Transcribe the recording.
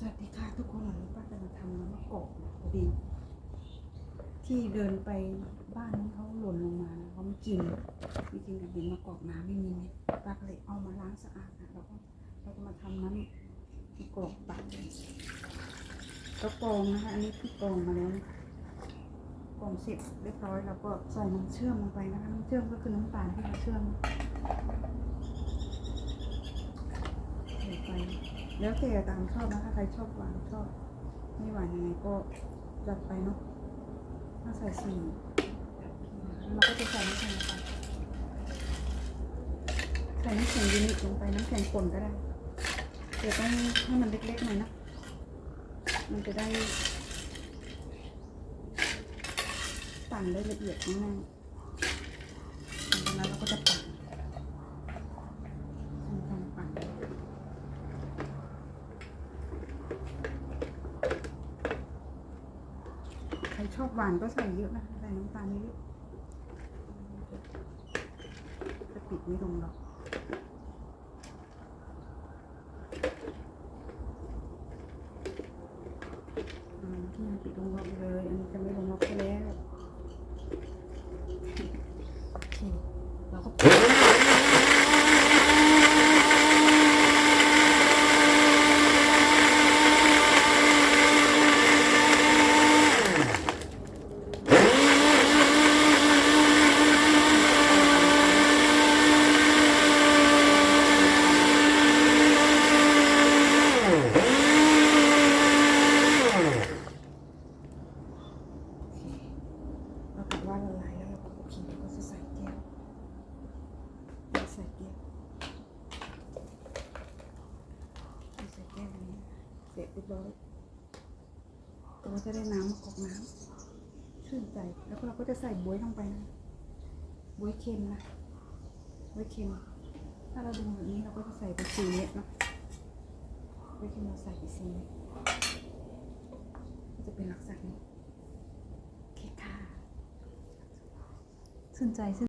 สวัสดีค่ะทุกคนวันนี้ป้าจะมาทำน้ำมะกอกนะพอดีที่เดินไปบ้านนี้เขาหล่นลงมานะเขาไม่กินไม่กินกับดินมะกอกน้ำไม่มีเม็ดป้าก็เลยเอามาล้างสะอาดนะแล้วก็เราจะมาทำน้ำมะกอกปั่นก็กรองนะคะอันนี้คือกรองมาแล้วกรองเสร็จเรียบร้อยแล้วก็ใส่น้ำเชื่อมลงไปนะคะน้ำเชื่อมก็คือน้ำตาลที่เราเชื่อมใส่ไป แล้วแต่ตามชอบนะคะใครชอบหวานชอบ ไม่หวานยังไงก็จัดไปเนาะถ้าใส่สีเราก็จะใส่น้ำแข็งลงไปใส่น้ำแข็งยูนิตลงไปน้ำแข็งป่นก็ได้แต่ต้องให้มันเล็กๆหน่อยนะ มันจะได้ปั่นได้ละเอียดง่ายๆจากนั้นเราก็จะปั่นทำปั่น ใครชอบหวานก็ใส่เยอะนะคะใส่น้ำตาลเยอะจะปิดไม่ลงหรอกอืมที่มันปิดลงล็อกเลย อันนี้จะไม่ลงล็อกไปแล้วโอเคเราก็ปิดเรากะว่าละลายแล้วเราก็โอเคเราก็จะใส่แก้วใส่แก้วใส่แก้วนี้ เรียบร้อยเราก็จะได้น้ำมากอกน้ำชื่นใจ แล้วเราก็จะใส่บ๊วยลงไปนะบ๊วยเค็มนะบ๊วยเค็ม ถ้าเราดูแบบนี้เราก็จะใส่ไปสี่เม็ดนะบ๊วยเค็มเราใส่ไปสี่เม็ดก็จะเป็นลักษณะนี้โอเคค่ะสนใจ